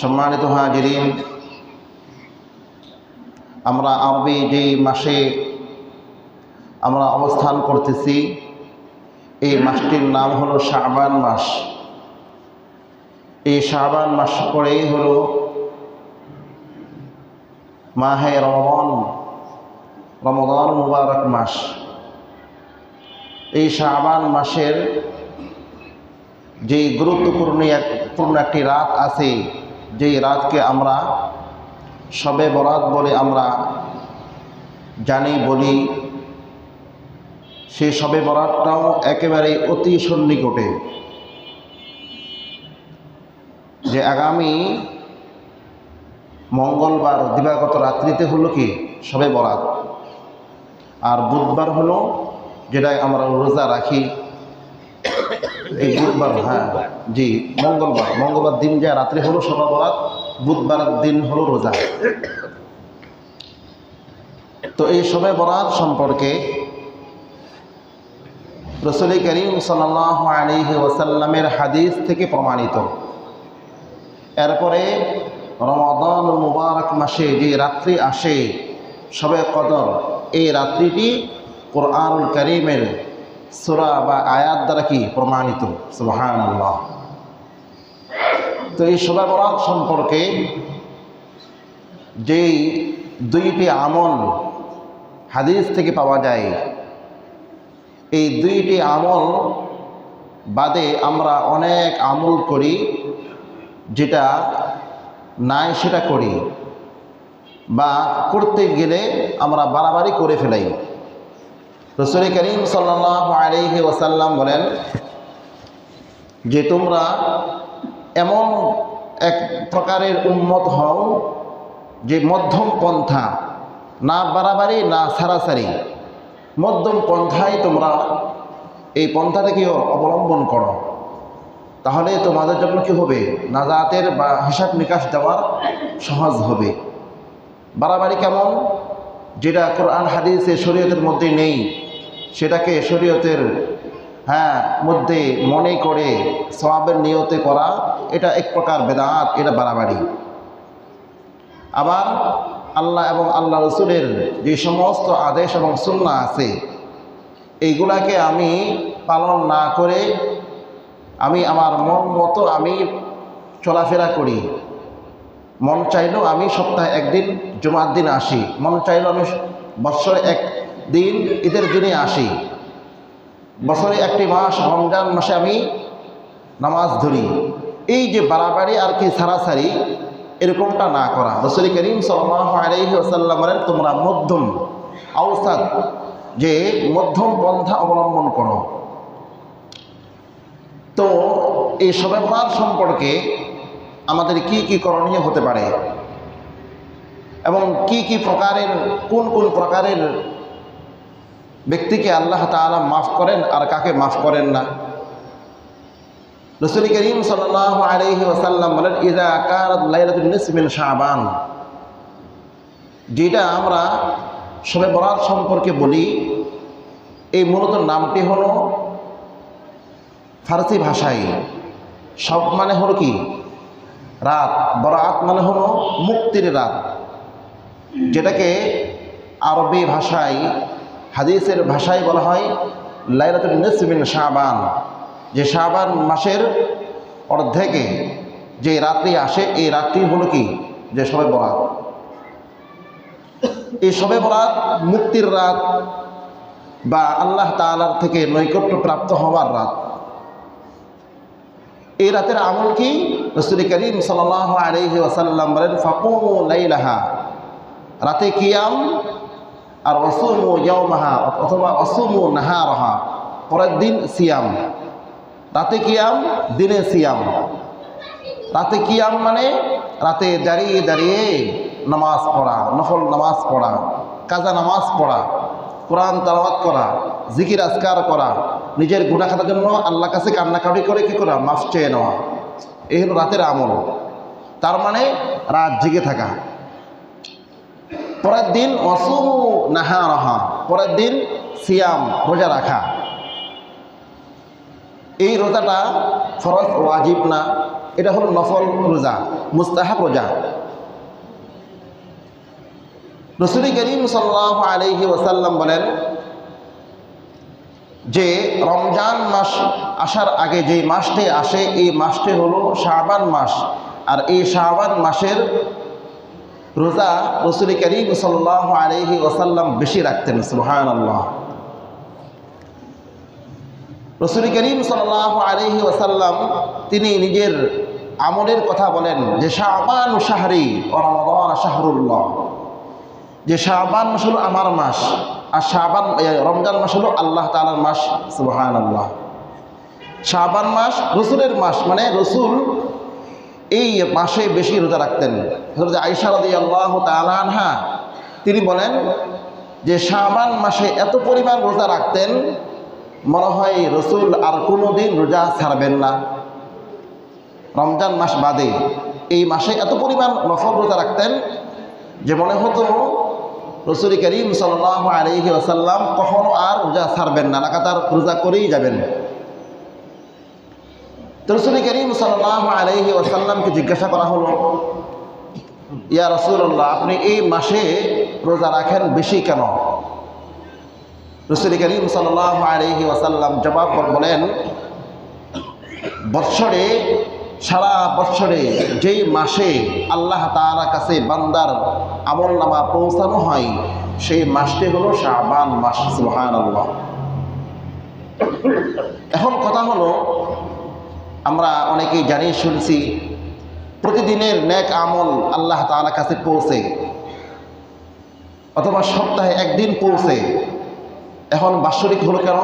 সম্মানিত হাজিরিন, আমরা আরবি যে মাসে আমরা অবস্থান করতেছি, এই মাসটির নাম হলো শাবান মাস। এই শাবান মাস পরেই হলো মাহে রমন রমদান মুবারক মাস। এই শাবান মাসের যেই গুরুত্বপূর্ণ এক পূর্ণ একটি রাত আছে যেই রাতকে আমরা সবে বরাত বলে আমরা জানি, বলি সেই সবে বরাতটাও একেবারে অতি সন্নিকটে। যে আগামী মঙ্গলবার, দিবাগত রাত্রিতে হলো কি? সবে বরাত। আর বুধবার হলো যেটা আমরা রোজা রাখি এই বুধবার হ্যাঁ। জি মঙ্গলবার। মঙ্গলবার দিন যা রাত্রি হলো সবে বরাত বুধবার দিন হলো রোজা। তো এই সবে বরাত সম্পর্কে রসুল করিম সাল্লাহ আলিহি ওসাল্লামের হাদিস থেকে প্রমাণিত। এরপরে রমাদান মুবারক মাসে যে রাত্রি আসে সবে কদর এই রাত্রিটি কোরআন করিমের সুরা বা আয়াত দ্বারা কি প্রমাণিত? আল্লাহ তো এই সবে বরাত সম্পর্কে যেই দুইটি আমল হাদিস থেকে পাওয়া যায়, এই দুইটি আমল বাদে আমরা অনেক আমল করি যেটা নাই সেটা করি বা করতে গেলে আমরা বাড়াবাড়ি করে ফেলাই। রসুল করিম সাল্লাহ আলহি বলেন যে তোমরা এমন এক প্রকারের উন্মত হও যে মধ্যম পন্থা, না বাড়াবাড়ি, না সারাসারি। মধ্যম পন্থায় তোমরা এই পন্থাটাকে অবলম্বন করো। তাহলে তোমাদের জন্য কি হবে? নাজাতের বা হিসাব নিকাশ দেওয়ার সহজ হবে। বাড়াবাড়ি কেমন? যেটা কোরআন, হাদিসে, শরীয়তের মধ্যে নেই। সেটাকে শরীয়তের হ্যাঁ মধ্যে মনে করে সবাবের নিয়তে করা, এটা এক প্রকার বেদাত, এটা বাড়াবাড়ি। আবার আল্লাহ এবং আল্লাহ রসুলের যে সমস্ত আদেশ এবং সুন্না আছে, এইগুলাকে আমি পালন না করে আমি আমার মন মতো আমি চলাফেরা করি। মন চাইলেও আমি সপ্তাহে একদিন জুমার দিন আসি। মন চাইলেও আমি বৎসরে এক দিন ঈদের দিনে আসি। বছরে একটি মাস রমজান মাসে আমি নামাজ ধরি। এই যে বাড়াবাড়ি আর কি সারাসারি এরকমটা না করা। রসুল করিম সাল্লাম বলেন তোমরা মধ্যম আউসাদ যে মধ্যম পন্থা অবলম্বন করো। তো এই সবেমার সম্পর্কে আমাদের কি কি করণীয় হতে পারে? এবং কি কি প্রকারের, কোন কোন প্রকারের ব্যক্তিকে আল্লাহ তালা মাফ করেন আর কাকে মাফ করেন না। রসুল করিম সাল্লাহ আলহি ওসাল্লাম বলেন লাইলাতুল শাহবান যেটা আমরা সবে বরাত সম্পর্কে বলি, এই মূলত নামটি হলো ফার্সি ভাষায়। সব মানে হলো কি? রাত। বরাত মানে হলো মুক্তির রাত। যেটাকে আরবি ভাষায় হাদিসের ভাষায় বলা হয় লাইলাতুল নিসমিন শাহবান যে শাহবান মাসের অর্ধেকে যে রাত্রি আসে, এই রাত্রি হলো কি? যে সবে বরাত। এই সবে বরাত মুক্তির রাত বা আল্লাহ তালার থেকে নৈকট্য প্রাপ্ত হওয়ার রাত। এই রাতের আমল কি? রসুল করিম সাল আলহি ওসাল্লাম বলেন ফাকু লাইলাহা। রাতে কিয়াম আর অসুমু ইয়মাহা অথবা অসুমু নাহারহা, পরের দিন সিয়াম। রাতে কিয়াম, দিনে সিয়াম। রাতে কিয়াম মানে রাতে দাঁড়িয়ে দাঁড়িয়ে নামাজ পড়া, নফল নামাজ পড়া, কাজা নামাজ পড়া, কোরআন তালাবাত করা, জিকির আজকার করা, নিজের গুণাখাতার জন্য আল্লাহ কাছে কান্নাকাটি করে কি করা? মাফ চেয়ে নেওয়া। এই হলো রাতের আমল। তার মানে রাত জেগে থাকা। পরের দিন অসুমু নাহা রহা পরের দিন সিয়াম, রোজা রাখা। এই রোজাটা ফরজ ওয়াজিব না, এটা হলো নফল রোজা, মুস্তাহাব রোজা। রসুল করিম সাল্লাহ আলহি ওসাল্লাম বলেন যে, রমজান মাস আসার আগে যে মাসটি আসে, এই মাসটি হলো শাহবান মাস। আর এই শাহবান মাসের রোজা রসুল করিম সাল্লাহ আলহি ওসাল্লাম বেশি রাখতেন সুহান আল্লাহ রসুল করিম সাল্লাহ আলহি ওসাল্লাম তিনি নিজের আমলের কথা বলেন যে শাহবান শাহরি রমদান শাহরুল্লাহ। যে শাহবান মাস হলো আমার মাস, আর শাহবান রমজান মাস হলো আল্লাহ তালার মাস সুবহান আল্লাহ শাহবান মাস রসুলের মাস মানে রসুল এই মাসে বেশি রোজা রাখতেন। হজরত আইসা রদি আল্লাহ তালানহা তিনি বলেন যে শাহবান মাসে এত পরিমাণ রোজা রাখতেন, মনে হয় রসুল আর কোনো দিন রোজা ছাড়বেন না। রমজান মাস বাদে এই মাসে এত পরিমাণ নফল রোজা রাখতেন যে মনে হতো রসুল করিম সাল্লাহ আলহি আসাল্লাম কখনো আর রোজা ছাড়বেন না, লাগাতার রোজা করেই যাবেন। রসুল করিম সাল্লাহ আলহি আসাল্লামকে জিজ্ঞাসা করা হলো, ইয়া রসুল্লাহ আপনি এই মাসে রোজা রাখেন বেশি কেন? রসুল করিম সাল্লাহ আলহি আসাল্লাম জবাব বলেন, বৎসরে, সারা বৎসরে যেই মাসে আল্লাহ তাআলার কাছে বান্দার আমল নামা পৌঁছানো হয়, সেই মাসটি হলো শাহবান মাস সুহান আল্লাহ এখন কথা হলো আমরা অনেকেই জানি, শুনছি, প্রতিদিনের ন্যাক আমল আল্লাহ তাআলার কাছে পৌঁছে, অথবা সপ্তাহে একদিন পৌঁছে, এখন বাৎসরিক হলো কেন?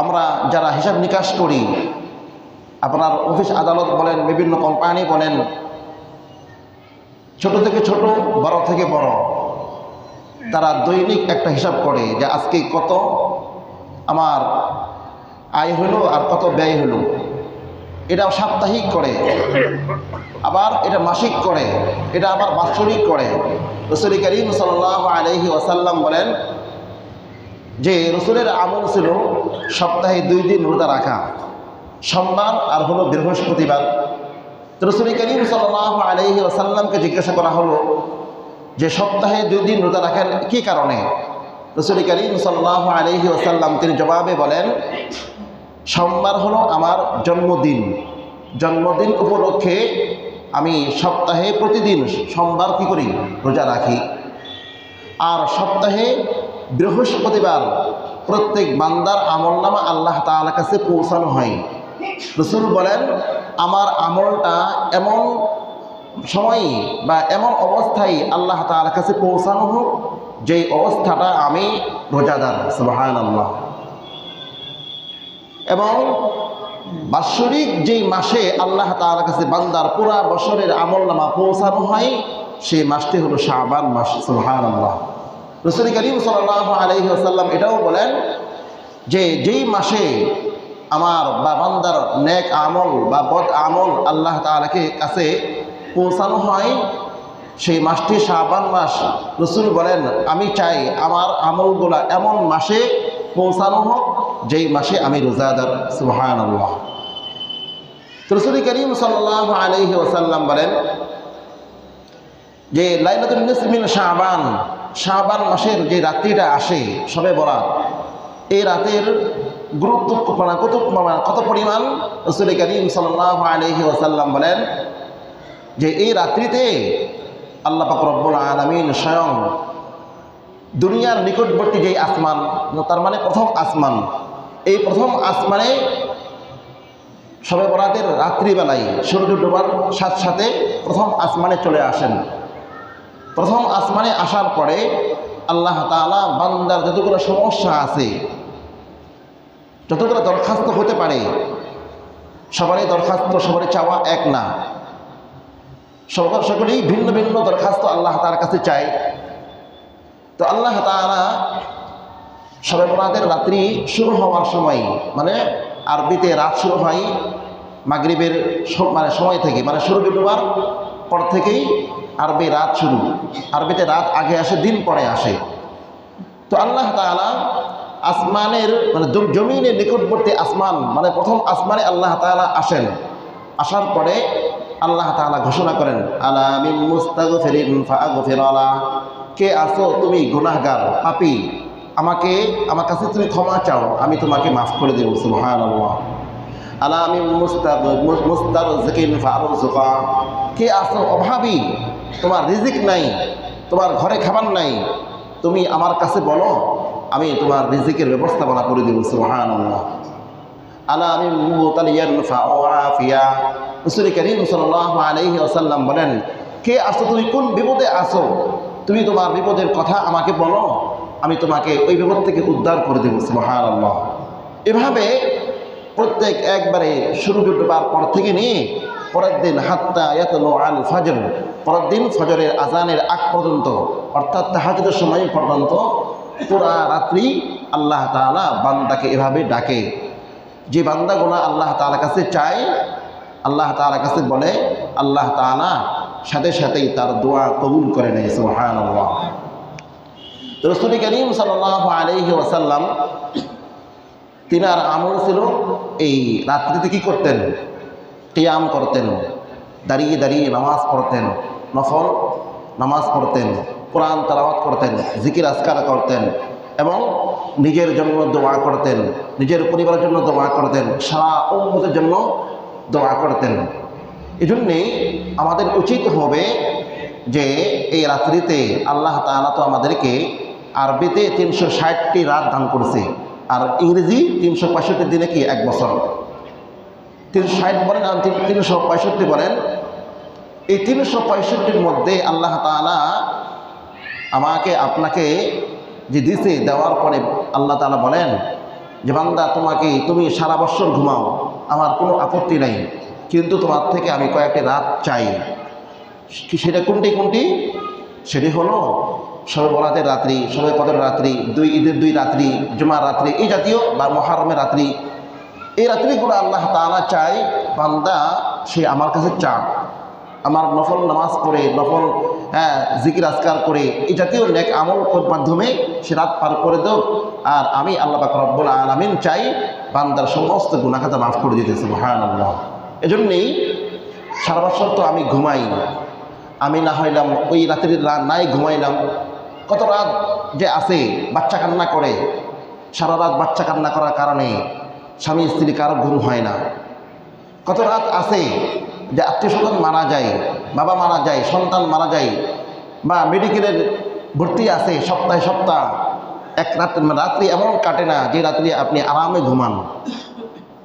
আমরা যারা হিসাব নিকাশ করি, আপনার অফিস আদালত বলেন, বিভিন্ন কোম্পানি বলেন, ছোট থেকে ছোট, বড় থেকে বড়, তারা দৈনিক একটা হিসাব করে যে আজকে কত, আমার আয় হলো আর কত ব্যয় হলো। এটা সাপ্তাহিক করে, আবার এটা মাসিক করে, এটা আবার বাৎসরিক করে। রসুল করিম সাল্লাহ আলহি ওসাল্লাম বলেন যে, রসুলের আমল ছিল সপ্তাহে দুই দিন রোজা রাখা, সোমবার আর হলো বৃহস্পতিবার। রসুল করিম সাল্লাহ আলহি ওসাল্লামকে জিজ্ঞাসা করা হলো যে, সপ্তাহে দুই দিন রোজা রাখেন কী কারণে? রসুল করিম সাল্লাহ আলহি ওসাল্লাম তিনি জবাবে বলেন সোমবার হলো আমার জন্মদিন। জন্মদিন উপলক্ষে আমি সপ্তাহে প্রতিদিন সোমবার কী করি? রোজা রাখি। আর সপ্তাহে বৃহস্পতিবার প্রত্যেক বান্দার আমলনামা আল্লাহ তাআলার কাছে পৌঁছানো হয়। রসুল বলেন, আমার আমলটা এমন সময় বা এমন অবস্থায় আল্লাহ তাআলার কাছে পৌঁছানো হোক, যেই অবস্থাটা আমি রোজাদার। সুবাহান আল্লাহ এবং বাৎসরিক যেই মাসে আল্লাহ তাআলার কাছে বান্দার পুরা বছরের আমল নামা পৌঁছানো হয়, সেই মাসটি হলো শাহবান মাস সুবাহান আল্লাহ রসুল করিম সাল্লাহ আলহি আসাল্লাম এটাও বলেন যে যেই মাসে আমার বা বান্দার নেক আমল বা বদ আমল আল্লাহ তালাকে কাছে পৌঁছানো হয়, সেই মাসটি শাহবান মাস। রসুল বলেন, আমি চাই আমার আমলগুলা এমন মাসে পৌঁছানো হোক যেই মাসে আমি রোজাদার সুহান আল্লাহ রসুল করিম সাল্লাহ আলহি ওসাল্লাম বলেন যে লাইলাতুল নিসমিন শাহবান শাহবান মাসের যে রাত্রিটা আসে, সবে বরাত, এই রাতের গুরুত্ব কত কত পরিমাণ রসুল করিম সাল্লাহ আলহি ওসাল্লাম বলেন যে এই রাত্রিতে আল্লাহ পাক রব্বুল আলমিন স্বয়ং দুনিয়ার নিকটবর্তী যেই আসমান, তার মানে প্রথম আসমান এই প্রথম আসমানে সবে বরাতের রাত্রিবেলায় সূর্য ডোবার সাথে সাথে প্রথম আসমানে চলে আসেন। প্রথম আসমানে আসার পরে আল্লাহ তালা বান্দার যতগুলো সমস্যা আছে, যতগুলো দরখাস্ত হতে পারে, সবারই দরখাস্ত, সবারই চাওয়া এক না। সকল সকলেই ভিন্ন ভিন্ন দরখাস্ত আল্লাহ তার কাছে চায়। তো আল্লাহ তালা সবে রাত্রি শুরু হওয়ার সময় মানে আরবিতে রাত শুরু হয় মাগরিবের মানে সময় থেকে মানে শুরু ডুবার পর থেকেই আরবি রাত শুরু। আরবিতে রাত আগে আসে, দিন পরে আসে। তো আল্লাহ তাআলা আসমানের মানে জমিনের নিকটবর্তী আসমান মানে প্রথম আসমানে আল্লাহ তাআলা আসেন। আসার পরে আল্লাহ তাআলা ঘোষণা করেন, আলা মিন মুস্তাগফিরিন ফাগফিরালা কে আসো তুমি গুনাহগার, পাপী? আমাকে, আমার কাছে তুমি ক্ষমা চাও, আমি তোমাকে মাফ করে দেব, সুবহানাল্লাহ। আলা আমি মুস্তার কে আসো অভাবী? তোমার রিজিক নাই, তোমার ঘরে খাবার নাই। তুমি আমার কাছে বলো, আমি তোমার রিজিকের ব্যবস্থাপনা করে দেবো, সুবহানাল্লাহ। আলা আমি বলেন, কে আসো, তুমি কোন বিপদে আসো? তুমি তোমার বিপদের কথা আমাকে বলো আমি তোমাকে ওই বিপদ থেকে উদ্ধার করে দেব, সুবহানাল্লাহ। এভাবে প্রত্যেক একবারে শুরু ডুববার পর থেকে নিয়ে পরের দিন হাত্তা ইয়াতলু আল ফজর, পরের দিন ফজরের আজানের আগ পর্যন্ত, অর্থাৎ তাহাজুদের সময় পর্যন্ত পুরা রাত্রি আল্লাহ তাআলা বান্দাকে এভাবে ডাকে। যে বান্দাগুলো আল্লাহ তাআলার কাছে চায়, আল্লাহ তাআলার কাছে বলে, আল্লাহ তাআলা সাথে সাথেই তার দোয়া কবুল করে নেয়, সুবহানাল্লাহ। রসুল করিম সাল্লাল্লাহু আলাইহি ওয়াসাল্লাম, তিনার আমল ছিল এই রাত্রিতে কি করতেন? কিয়াম করতেন, দাঁড়িয়ে দাঁড়িয়ে নামাজ পড়তেন, নফল নামাজ পড়তেন, কোরআন তালাওয়াত করতেন, জিকির আসকার করতেন এবং নিজের জন্য দোয়া করতেন, নিজের পরিবারের জন্য দোয়া করতেন, সারা উম্মতের জন্য দোয়া করতেন। এই জন্যে আমাদের উচিত হবে যে এই রাত্রিতে আল্লাহ তাআলা তো আমাদেরকে আরবিতে তিনশো ষাটটি রাত দান করেছে, আর ইংরেজি তিনশো পঁয়ষট্টি দিনে কি এক বছর? তিনশো ষাট বলেন আর তিনশো পঁয়ষট্টি বলেন। এই তিনশো পঁয়ষট্টির মধ্যে আল্লাহ তাআলা আমাকে, আপনাকে যে দিছে দেওয়ার পরে আল্লাহ তাআলা বলেন যে, বান্দা, তোমাকে তুমি সারা বছর ঘুমাও, আমার কোনো আপত্তি নাই, কিন্তু তোমার থেকে আমি কয়েকটি রাত চাই। সেটা কোনটি কোনটি? সেটি হলো সবে বরাতের রাত্রি, সবে কদর রাত্রি, দুই ঈদের দুই রাত্রি, জুমার রাত্রি, এই জাতীয় বা মহারমের রাত্রি। এই রাত্রিগুলো আল্লাহ তাআলা চায়, বান্দা সে আমার কাছে চাক। আমার নফল নামাজ পড়ে, নফল হ্যাঁ জিকির আজকার করে, এই জাতীয় নেক আমল মাধ্যমে সে রাত পার করে দেও। আর আমি আল্লাহ পাক রব্বুল আলামিন চাই, বান্দার সমস্ত গুণাখাতা মাফ করে দিতেছে মহান আল্লাহ এজন্যেই সারা বছর তো আমি ঘুমাই। আমি না হইলাম ওই রাত্রির রাত নাই, ঘুমাইলাম। কত রাত যে আছে, বাচ্চা কান্না করে, সারা রাত বাচ্চা কান্না করার কারণে স্বামী স্ত্রী কারও ঘুম হয় না। কত রাত আছে যে আত্মীয় স্বজন মারা যায়, বাবা মারা যায়, সন্তান মারা যায়, বা মেডিকেলের ভর্তি আছে, সপ্তাহে সপ্তাহ, এক রাত, রাত্রি এমন কাটে না যে রাত্রি আপনি আরামে ঘুমান।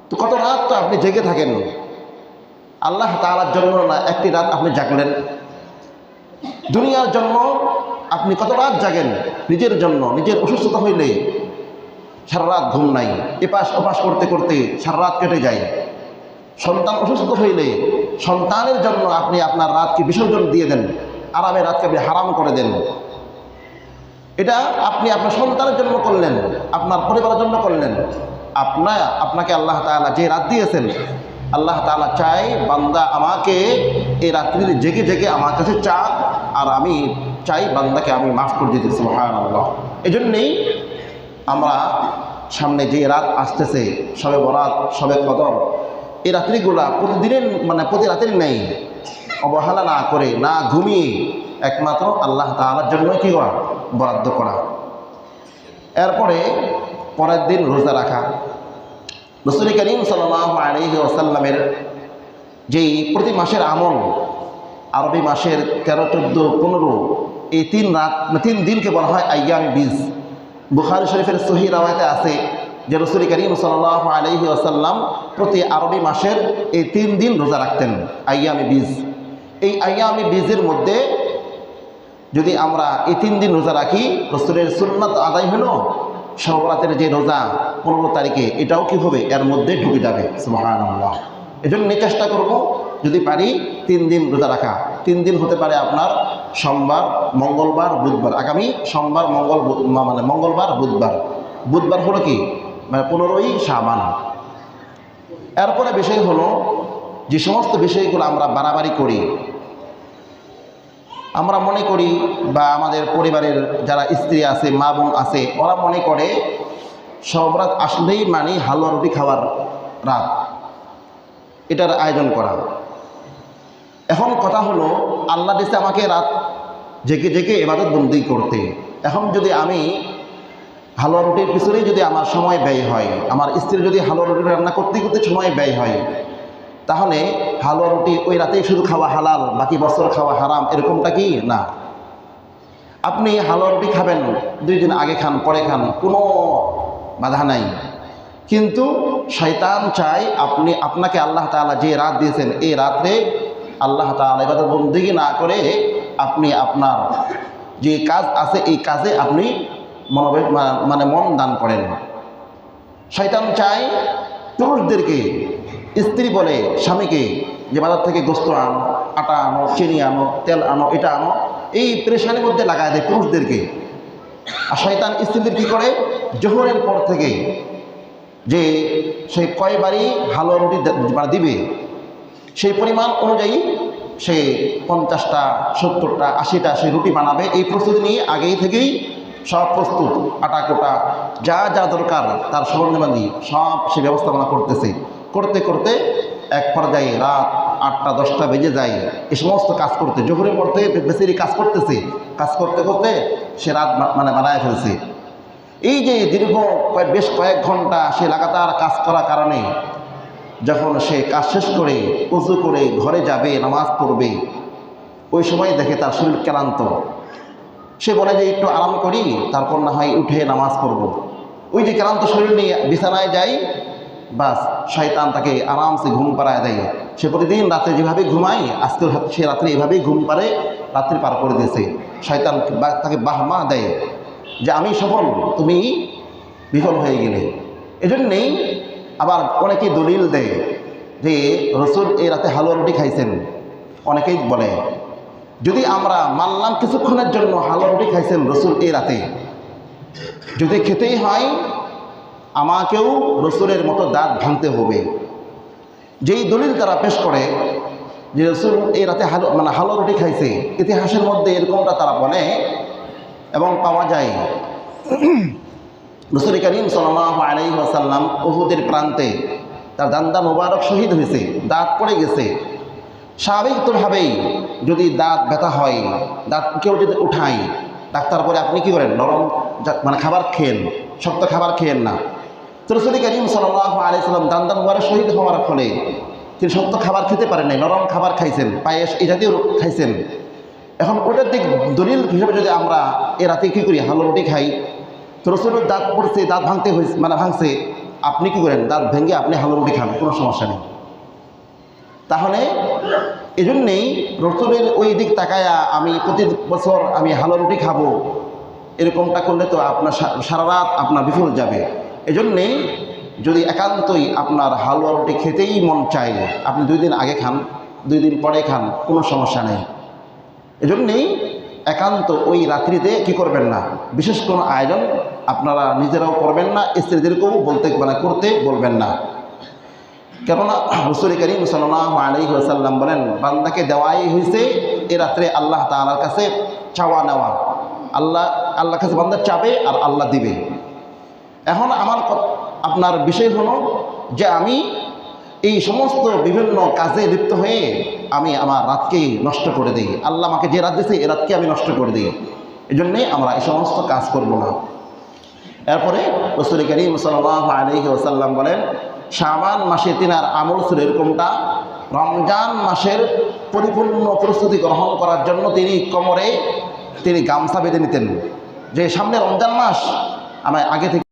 তো কত রাত তো আপনি জেগে থাকেন? আল্লাহ তাআলার জন্য না, একটি রাত আপনি জাগলেন। দুনিয়ার জন্য আপনি কত রাত জাগেন? নিজের জন্য, নিজের অসুস্থতা হইলে সারা রাত ঘুম নাই। এপাশ ওপাশ করতে করতে সারা রাত কেটে যায়। সন্তান অসুস্থ হইলে সন্তানের জন্য আপনি আপনার রাতকে বিসর্জন দিয়ে দেন। আরামে রাতকে আপনি হারাম করে দেন। এটা আপনি আপনার সন্তানের জন্য করলেন, আপনার পরিবারের জন্য করলেন। আপনা, আপনাকে আল্লাহ তাআলা যে রাত দিয়েছেন, আল্লাহ তাআলা চাই বান্দা আমাকে এই রাত্রির জেগে জেগে আমার কাছে চাক, আর আমি চাই বান্দাকে আমি মাফ করে দিতে সুবহান আল্লাহ এই জন্যেই আমরা সামনে যে রাত আসতেছে, সবে বরাত, সবে কদর, এই রাত্রিগুলা প্রতিদিনের মানে প্রতি রাতের নেই, অবহেলা না করে, না ঘুমিয়ে একমাত্র আল্লাহ তাআলার জন্যই কি করা? বরাদ্দ করা। এরপরে পরের দিন রোজা রাখা। রসুল করিম সাল্লাহ আলহি ওসাল্লামের যেই প্রতি মাসের আমল, আরবি মাসের তেরো, চোদ্দ, পনেরো এই তিন রাত, তিন দিনকে বলা হয় আয়াম বীজ। বুখারি শরীফের সহি রাওয়াতে আছে যে রসুল করিম সাল্লাহ আলহি আসাল্লাম প্রতি আরবি মাসের এই তিন দিন রোজা রাখতেন, আয়ামি বীজ। এই আয়ামি বীজের মধ্যে যদি আমরা এই তিন দিন রোজা রাখি, রসুলের সুন্নাত আদায় হলো সবরাতের যে রোজা, পনেরো তারিখে, এটাও কি হবে? এর মধ্যে ঢুকে যাবে, সুবহানাল্লাহ। এজন্য চেষ্টা করব, যদি পারি তিন দিন রোজা রাখা। তিন দিন হতে পারে আপনার সোমবার, মঙ্গলবার, বুধবার। আগামী সোমবার, মঙ্গল মানে মঙ্গলবার, বুধবার। বুধবার হলো কি? মানে পনেরোই সাবান এরপরে বিষয় হলো, যে সমস্ত বিষয়গুলো আমরা বাড়াবাড়ি করি, আমরা মনে করি বা আমাদের পরিবারের যারা স্ত্রী আছে, মা বোন আছে, ওরা মনে করে সব রাত আসলেই মানে হালুয়া রুটি খাওয়ার রাত। এটার আয়োজন করা। এখন কথা হলো, আল্লাহ দিছে আমাকে রাত জেগে জেগে এবাদত বন্দি করতে। এখন যদি আমি হালুয়া রুটির পিছনেই যদি আমার সময় ব্যয় হয়, আমার স্ত্রী যদি হালুয়া রুটি রান্না করতে করতে সময় ব্যয় হয়, তাহলে হালুয়া রুটি ওই রাতেই শুধু খাওয়া হালাল, বাকি বছর খাওয়া হারাম, এরকমটা কি? না। আপনি হালুয়া রুটি খাবেন, দুই দিন আগে খান, পরে খান, কোনো বাধা নাই। কিন্তু শয়তান চায় আপনি, আপনাকে আল্লাহ তাআলা যে রাত দিয়েছেন, এই রাত্রে আল্লাহ তাআলা এবার বন্দিগি না করে আপনি আপনার যে কাজ আছে, এই কাজে আপনি মনোবেগ মানে মন দান করেন। শয়তান চায় পুরুষদেরকে, স্ত্রী বলে স্বামীকে, যে বাজার থেকে গোস্ত আনো, আটা আনো, চিনি আনো, তেল আনো, এটা আনো, এই প্রেশানির মধ্যে লাগায় দেয় পুরুষদেরকে। আর শয়তান স্ত্রীদের কী করে? জোহরের পর থেকে যে সেই কয়বারই হালুয়া রুটি মানে দিবে সেই পরিমাণ অনুযায়ী সে পঞ্চাশটা, সত্তরটা, আশিটা সে রুটি বানাবে। এই প্রস্তুতি নিয়ে আগেই থেকেই সব প্রস্তুত আটা কোটা যা যা দরকার তার সরঞ্জামাদি সব সে ব্যবস্থাপনা করতেছে। করতে করতে এক পর্যায়ে রাত আটটা, দশটা বেজে যায় এই সমস্ত কাজ করতে। জোহরে পড়তে বেশি কাজ করতেছে। কাজ করতে করতে সে রাত মানে বানায় ফেলছে। এই যে দীর্ঘ বেশ কয়েক ঘণ্টা সে লাগাতার কাজ করার কারণে যখন সে কাজ শেষ করে উজু করে ঘরে যাবে, নামাজ পড়বে, ওই সময় দেখে তার শরীর ক্লান্ত। সে বলে যে, একটু আরাম করি, তারপর না হয় উঠে নামাজ পড়ব। ওই যে ক্লান্ত শরীর নিয়ে বিছানায় যাই, বাস, শয়তান তাকে আরামসে ঘুম পাড়ায় দেয়। সে প্রতিদিন রাতে যেভাবে ঘুমায় আজকে সে রাত্রে এভাবেই ঘুম পারে রাত্রি পার করে দিয়েছে। শয়তান তাকে বাহমা দেয় যে, আমি সফল, তুমি বিফল হয়ে গেলে। এজন্যেই আবার অনেকেই দলিল দেয় যে রসুল এই রাতে হালুয়া রুটি খাইছেন। অনেকেই বলে, যদি আমরা মানলাম কিছুক্ষণের জন্য হালুয়া রুটি খাইছেন রসুল এই রাতে, যদি খেতেই হয়, আমাকেও রসুলের মতো দাঁত ভাঙতে হবে। যেই দলিল তারা পেশ করে যে রসুল এই রাতে হালু মানে হালুয়া রুটি খাইছে, ইতিহাসের মধ্যে এরকমটা তারা বলে এবং পাওয়া যায়। রসুল করিম সাল্লাহ আলাই আসাল্লাম উহুদের প্রান্তে তার দান্দা মোবারক শহীদ হয়েছে, দাঁত পড়ে গেছে। স্বাভাবিকভাবেই যদি দাঁত ব্যথা হয়, দাঁত কেউ যদি উঠায়, ডাক্তার পরে আপনি কি করেন? নরম মানে খাবার খেয়েন, শক্ত খাবার খেয়েন না। তো রসুল করিম সাল্লাহ আলাইসাল্লাম দান্দা মোবারক শহীদ হওয়ার ফলে তিনি শক্ত খাবার খেতে পারেন নাই, নরম খাবার খাইছেন, পায়েস এই জাতীয় খাইছেন। এখন ওটার দিক দলিল হিসেবে যদি আমরা এ রাতে কী করি? হালো রুটি খাই তো রসুলের দাঁত পড়ছে, দাঁত ভাঙতে হয়েছে মানে ভাঙছে। আপনি কি করেন? দাঁত ভেঙে আপনি হালো রুটি খান কোনো সমস্যা নেই। তাহলে এজন্যেই রসুলের ওই দিক তাকায়া আমি প্রতি বছর আমি হালো রুটি খাব, এরকমটা করলে তো আপনার সারা রাত আপনার বিফল যাবে। এজন্যেই যদি একান্তই আপনার হালুয়া রুটি খেতেই মন চায়, আপনি দুই দিন আগে খান, দুই দিন পরে খান, কোনো সমস্যা নেই। এজন্যেই একান্ত ওই রাত্রিতে কি করবেন না? বিশেষ কোনো আয়োজন আপনারা নিজেরাও করবেন না, স্ত্রীদেরকেও বলতে মানে করতে বলবেন না। কেননা রসুল করিম সাল্লাহ আলী সাল্লাম বলেন, বান্দাকে দেওয়াই হয়েছে এ রাত্রে আল্লাহ তালার কাছে চাওয়া নেওয়া। আল্লাহ আল্লাহ কাছে বান্দা চাবে আর আল্লাহ দিবে। এখন আমার আপনার বিষয় হলো যে আমি এই সমস্ত বিভিন্ন কাজে লিপ্ত হয়ে আমি আমার রাতকে নষ্ট করে দিই। আল্লাহ আমাকে যে রাত দিয়েছে, এ রাতকে আমি নষ্ট করে দিই। এই জন্যেই আমরা এই সমস্ত কাজ করব না। এরপরে রসুল করিম সাল্লাহ আলহি ওসাল্লাম বলেন, শাবান মাসে তিনার আমল ছিল এরকমটা। রমজান মাসের পরিপূর্ণ প্রস্তুতি গ্রহণ করার জন্য তিনি কোমরে তিনি গামছা বেঁধে নিতেন। যে সামনে রমজান মাস আমায় আগে থেকে